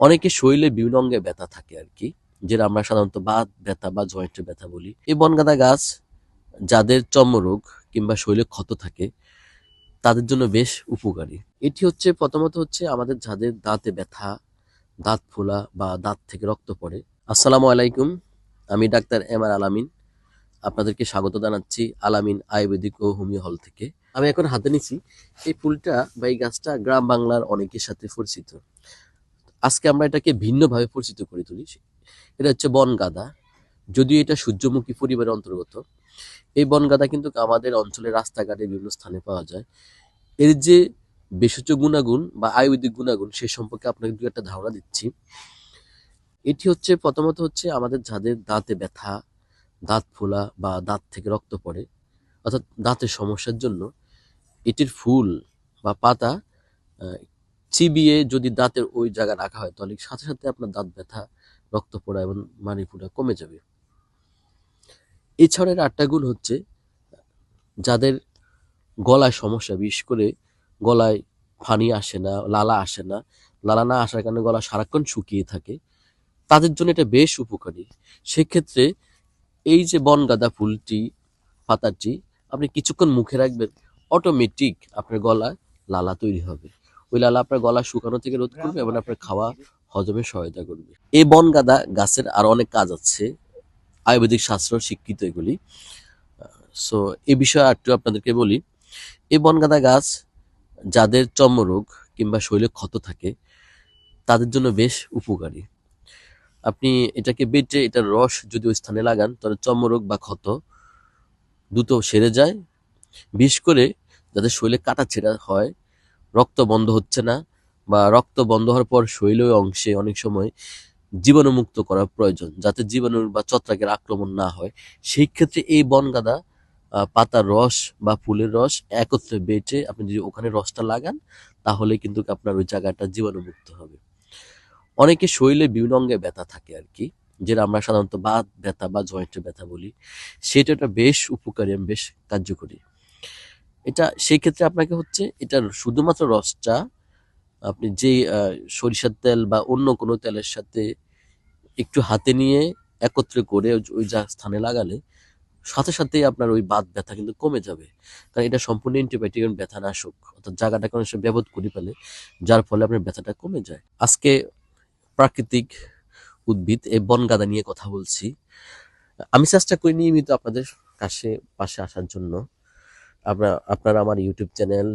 অনেকে শরীরে বিভিন্ন অঙ্গে ব্যথা থাকে আর কি, যেটা আমরা সাধারণত বাত ব্যথা বা জয়েন্টের ব্যথা বলি। এই বনগাঁদা গাছ যাদের চর্মরোগ কিংবা শরীরে ক্ষত থাকে, তাদের জন্য বেশ উপকারী। এটি হচ্ছে প্রথমত হচ্ছে আমাদের যাদের দাঁতে ব্যথা, দাঁত ফোলা বা দাঁত থেকে রক্ত পড়ে। আসসালামু আলাইকুম, আমি ডাক্তার এম আর আলামিন। আপনাদেরকে স্বাগত জানাচ্ছি আলামিন আয়ুর্বেদিক ও হোমিও হল থেকে। আমি এখন হাতে নিছি এই ফুলটা বা এই গাছটা গ্রাম বাংলার অনেকের সাথে পরিচিত। আজকে আমরা এটাকে ভিন্নভাবে পরিচিত করে তুলি। এটা হচ্ছে বনগাদা যদিও এটা সূর্যমুখী পরিবারের অন্তর্গত, এই বনগাদা কিন্তু আমাদের অঞ্চলের রাস্তাঘাটে বিভিন্ন স্থানে পাওয়া যায়। এর যে ভেষজ গুণাগুণ বা আয়ুর্বেদিক গুণাগুণ, সে সম্পর্কে আপনাকে দু একটা ধারণা দিচ্ছি। এটি হচ্ছে প্রথমত হচ্ছে আমাদের যাদের দাঁতে ব্যথা, দাঁত ফোলা বা দাঁত থেকে রক্ত পড়ে, অর্থাৎ দাঁতের সমস্যার জন্য এটির ফুল বা পাতা চিবিয়ে যদি দাঁতের ওই জায়গা রাখা হয়, তাহলে সাথে সাথে আপনার দাঁত ব্যথা, রক্ত পড়া এবং মানি ফুটা কমে যাবে। এছাড়া আটটা গুণ হচ্ছে, যাদের গলায় সমস্যা, বিশেষ করে গলায় ফানি আসে না, লালা আসে না, লালা না আসার কারণে গলা সারাক্ষণ শুকিয়ে থাকে, তাদের জন্য এটা বেশ উপকারী। সেক্ষেত্রে এই যে বনগাঁদা ফুলটি, পাতাটি, আপনি কিছুক্ষণ মুখে রাখবেন অটোমেটিক আপনার গলায় লালা তৈরি হবে। ওই লালা আপনার গলা শুকানো থেকে রোধ করবে এবং আপনার খাওয়া হজমে সহায়তা করবে। এই বনগাঁদা গাছের আরও অনেক কাজ আছে, আয়ুর্বেদিক শাস্ত্র শিক্ষিত এগুলি। সো এই বিষয়ে একটু আপনাদেরকে বলি। এই বনগাঁদা গাছ যাদের চর্মরোগ কিংবা শরীরে ক্ষত থাকে, তাদের জন্য বেশ উপকারী। আপনি এটাকে বেটে এটার রস যদি ওই স্থানে লাগান, তাহলে চর্মরোগ বা ক্ষত দ্রুত সেরে যায়। বিশেষ করে যাদের শরীরে কাটা ছেঁড়া হয় রক্ত বন্ধ হচ্ছে না, বা রক্ত বন্ধ হওয়ার পর শরীরের অংশে অনেক সময় জীবাণুমুক্ত করা প্রয়োজন, যাতে জীবাণুর বা ছত্রাকের আক্রমণ না হয়। সেই ক্ষেত্রে এই বনগাদা পাতার রস বা ফুলের রস একত্রে বেটে আপনি যদি ওখানে রসটা লাগান, তাহলে কিন্তু আপনার ওই জায়গাটা জীবাণুমুক্ত হবে। অনেকে শরীরে বিভিন্ন অঙ্গে ব্যথা থাকে আর কি, যেটা আমরা সাধারণত বাত ব্যথা বা জয়েন্টের ব্যথা বলি। সেটা বেশ উপকারী বেশ কার্যকরী। এটা সেই ক্ষেত্রে আপনাকে হচ্ছে এটার শুধুমাত্র রসটা আপনি যে সরিষার তেল বা অন্য কোনো তেলের সাথে একটু হাতে নিয়ে একত্রে করে ওই- যা স্থানে লাগালে সাথে সাথেই আপনার ওই বাত ব্যথা কিন্তু কমে যাবে। কারণ এটা সম্পূর্ণ অ্যান্টিবায়োটিক এবং ব্যথা নাশক, অর্থাৎ জায়গাটাকে অনেক সময় ব্যবহার করে ফেলে, যার ফলে আপনার ব্যথাটা কমে যায়। আজকে প্রাকৃতিক উদ্ভিদ, এই বনগাদা নিয়ে কথা বলছি। আমি চেষ্টা করি নিয়মিত আপনাদের কাছে, পাশে আসার জন্য। আপনার আপনারা আমার ইউটিউব চ্যানেল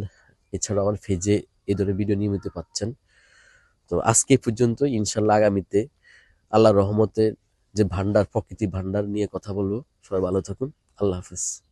এছাড়াও আমার ফেজে এই ধরনের ভিডিও নিয়মিত পাচ্ছেন। তো আজকে পর্যন্ত ইনশাল্লাহ আগামীতে আল্লাহ রহমতের যে ভান্ডার, প্রকৃতি ভান্ডার নিয়ে কথা বলব। সবাই ভালো থাকুন। আল্লাহ হাফিজ।